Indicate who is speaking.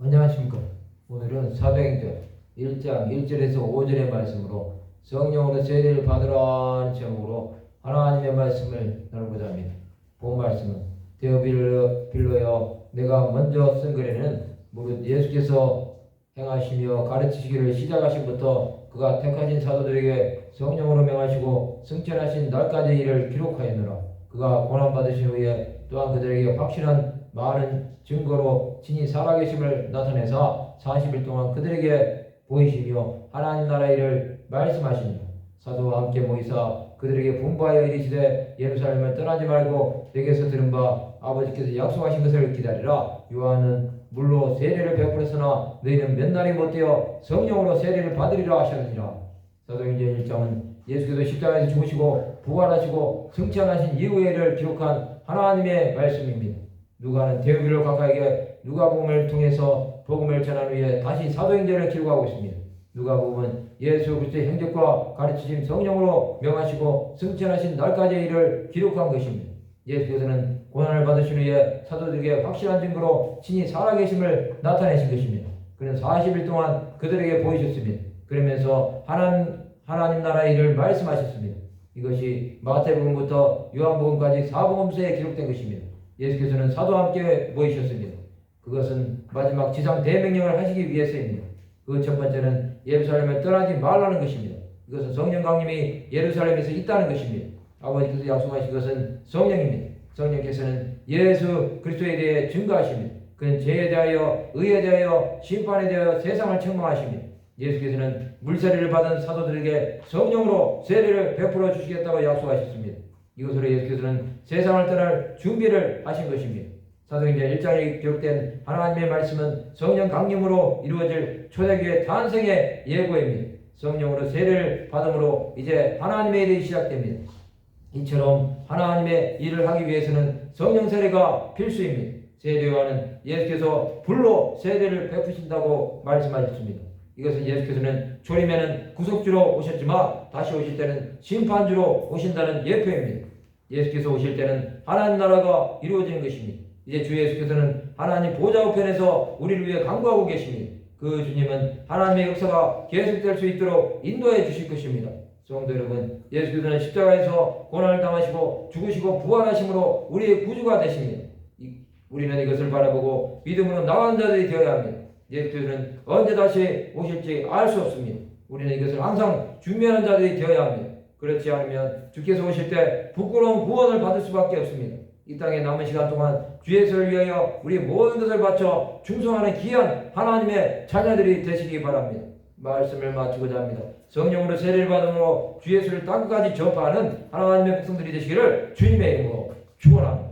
Speaker 1: 안녕하십니까. 오늘은 사도행전 1장 1절에서 5절의 말씀으로 성령으로 세례를 받으라는 제목으로 하나님의 말씀을 나누고자 합니다. 본 말씀은 빌러여 내가 먼저 쓴 글에는 무릇 예수께서 행하시며 가르치시기를 시작하신부터 그가 택하신 사도들에게 성령으로 명하시고 승천하신 날까지 일을 기록하였노라. 그가 고난받으신 후에 또한 그들에게 확실한 많은 증거로 친히 살아계심을 나타내사 40일 동안 그들에게 보이시며 하나님 나라 일을 말씀하시니 사도와 함께 모이사 그들에게 분부하여 이르시되 예루살렘을 떠나지 말고 내게서 들은 바 아버지께서 약속하신 것을 기다리라 요한은 물로 세례를 베풀었으나 너희는 몇 날이 못되어 성령으로 세례를 받으리라 하셨느니라 사도행전 1장은 예수께서 십자가에서 죽으시고 부활하시고 승천하신 일을 기록한 하나님의 말씀입니다. 누가는 데오빌로 각하에게 누가복음을 통해서 복음을 전한 후에 다시 사도행전을 기록하고 있습니다. 누가복음은 예수 그리스도의 행적과 가르치심 성령으로 명하시고 승천하신 날까지의 일을 기록한 것입니다. 예수께서는 고난을 받으신 후에 사도들에게 확실한 증거로 친히 살아계심을 나타내신 것입니다. 그는 40일 동안 그들에게 보이셨습니다. 그러면서 하나님, 하나님 나라의 일을 말씀하셨습니다. 이것이 마태복음부터 요한복음까지 사복음서에 기록된 것입니다. 예수께서는 사도와 함께 모이셨습니다. 그것은 마지막 지상 대명령을 하시기 위해서입니다. 그 첫 번째는 예루살렘을 떠나지 말라는 것입니다. 이것은 성령 강림이 예루살렘에서 있다는 것입니다. 아버지께서 약속하신 것은 성령입니다. 성령께서는 예수 그리스도에 대해 증거하십니다. 그는 죄에 대하여 의에 대하여 심판에 대하여 세상을 책망하십니다. 예수께서는 물세례를 받은 사도들에게 성령으로 세례를 베풀어 주시겠다고 약속하셨습니다. 이것으로 예수께서는 세상을 떠날 준비를 하신 것입니다. 사도행전 1장에 기록된 하나님의 말씀은 성령 강림으로 이루어질 초대교회 탄생의 예고입니다. 성령으로 세례를 받음으로 이제 하나님의 일이 시작됩니다. 이처럼 하나님의 일을 하기 위해서는 성령 세례가 필수입니다. 세례와는 예수께서 불로 세례를 베푸신다고 말씀하셨습니다. 이것은 예수께서는 초림에는 구속주로 오셨지만 다시 오실 때는 심판주로 오신다는 예표입니다. 예수께서 오실 때는 하나님 나라가 이루어지는 것입니다. 이제 주 예수께서는 하나님 보좌 우편에서 우리를 위해 강구하고 계십니다. 그 주님은 하나님의 역사가 계속될 수 있도록 인도해 주실 것입니다. 성도 여러분, 예수께서는 십자가에서 고난을 당하시고 죽으시고 부활하심으로 우리의 구주가 되십니다. 이- 우리는 이것을 바라보고 믿음으로 나간 자들이 되어야 합니다. 예수께서는 언제 다시 오실지 알 수 없습니다. 우리는 이것을 항상 준비하는 자들이 되어야 합니다. 그렇지 않으면 주께서 오실 때 부끄러운 구원을 받을 수밖에 없습니다. 이 땅에 남은 시간 동안 주 예수를 위하여 우리 모든 것을 바쳐 충성하는 귀한 하나님의 자녀들이 되시기 바랍니다. 말씀을 마치고자 합니다. 성령으로 세례를 받음으로 주 예수를 땅끝까지 전파하는 하나님의 백성들이 되시기를 주님의 이름으로 축원합니다.